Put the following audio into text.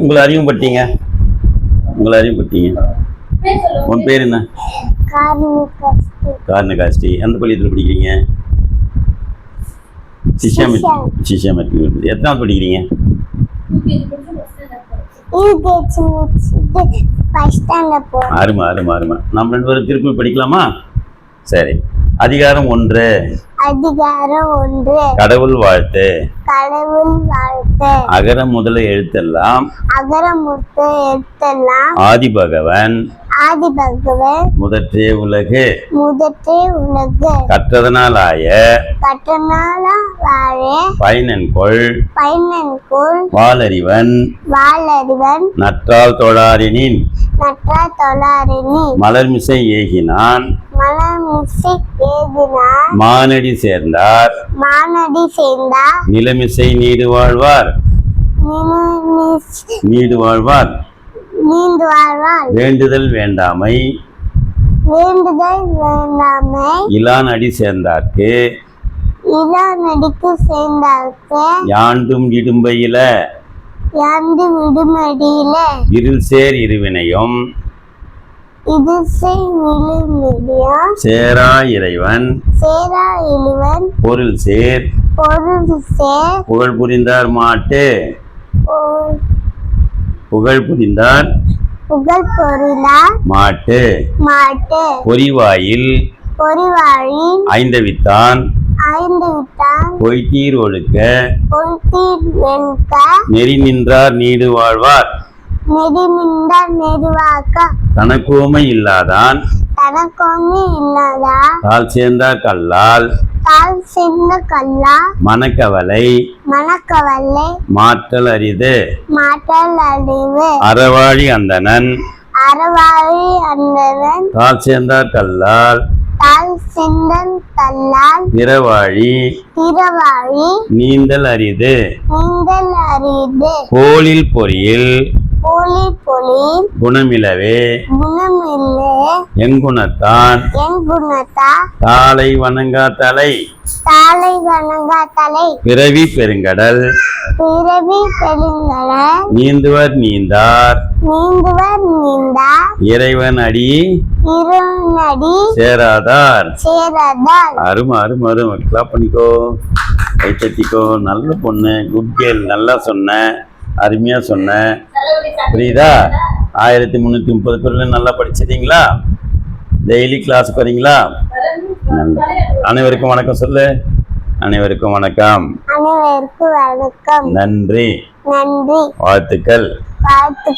உங்களை அறிமுகப்படுத்தீங்க. உங்களை அறிமுகப்படுத்தீங்க. உன் பேர் என்ன? காரணகாஸ்டி எந்த பள்ளியத்தில் படிக்கிறீங்க? சிஷ்யாமி சிஷ்யா. சிஷ்யாமி எத்தனாவது படிக்கிறீங்க? ஆறுமா ஆறுமா ஆறுமா நம்ம ரெண்டு பேரும் திருப்பி படிக்கலாமா? சரி. அதிகாரம் ஒன்று. அதிகாரம் ஒன்று. கடவுள் வாழ்த்து. கடவுள் வாழ்த்து. அகர முதல எழுத்தெல்லாம் அகரமுத்து எழுத்தெல்லாம் ஆதி பகவன் ஆதி பகவன் முதற்றே உலகு. முதற்றே உலகு. கற்றதனாலாய வாழ பயனன்கொள். பயனன்குள். வாளறிவன். வாழறிவன் நற்றால் தொழாரினின் நற்றா தொழாரினி மலர்மிசை ஏகினான். ஏதினார் மானடி சேர்ந்தார். மானடி சேர்ந்தா நிலமிசை நீடு வாழ்வார். நீடு வாழ்வார். நீண்டு வாழ்வாள் வேண்டுதல் வேண்டாமை. வேண்டுதல் வேண்டாமை. இலான் அடி சேர்ந்தார்க்கு. இளா நடிக்கு சேர்ந்தார்க்கு. யாண்டும் இடும்பையில. யாண்டு விடுமடியில இருள் சேர் இருவினையும். சேரா இறைவன். சேரா இழுவன் பொருள் சேர். பொருள் சேர். புகழ் புரிந்தார் மாட்டு. புகழ் புரிந்தார் புகழ் பொருளா மாட்டு. மாட்டு. பொறிவாயில். பொறிவாழி ஐந்தவித்தான். பொய்த்தீர் ஒழுக்க. நெறி நின்றார் நீடு வாழ்வார். நெடுமிந்த நெடுவாக்க தனக்கோமை இல்லாதான் தனக்கொன்னு இல்லாதா? தால் சேர்ந்தார் கல்லால் தால் சென்ற கல்லா? மனக்கவலை மணக்கவல்லை மாற்றல் அரிது. மாற்றல் அறிவு அறவாழி அந்தணன் அறவாழி அந்தவன் தால் சேர்ந்தார் கல்லால் தால் சென்றன் தல்லால் பிறவாழி திறவாழி நீந்தல் அரிது. நீந்தல் அறிது கோளில் பொறியில் போலி பொலி குணமிலவே குணமில்லை. எங்குணத்தான் என் குணத்தா? தாளை வணங்கா தலை. தாளை வணங்கா தலை. பிறவி பெருங்கடல். பிறவி பெருங்கல நீந்துவர் நீந்தார். நீந்துவர் நீந்தா இறைவன் அடி இருநடி சேராதார். சேரதால் அருமை அருமை அருமை. கிளாப் பண்ணிக்கோ. கை தட்டிக்கோ நல்ல பொண்ணு. குட் கேர்ள் நல்லா சொன்ன. அருமையாக சொன்ன. புரியுதா? ஆயிரத்தி முந்நூற்றி முப்பது பேர்ல நல்லா படிச்சிட்டீங்களா? டெய்லி கிளாஸ் நல்ல அனைவருக்கும் வணக்கம் சொல்லு. அனைவருக்கும் வணக்கம். அனைவருக்கும் வணக்கம். நன்றி. நன்றி. வாழ்த்துக்கள். வாழ்த்து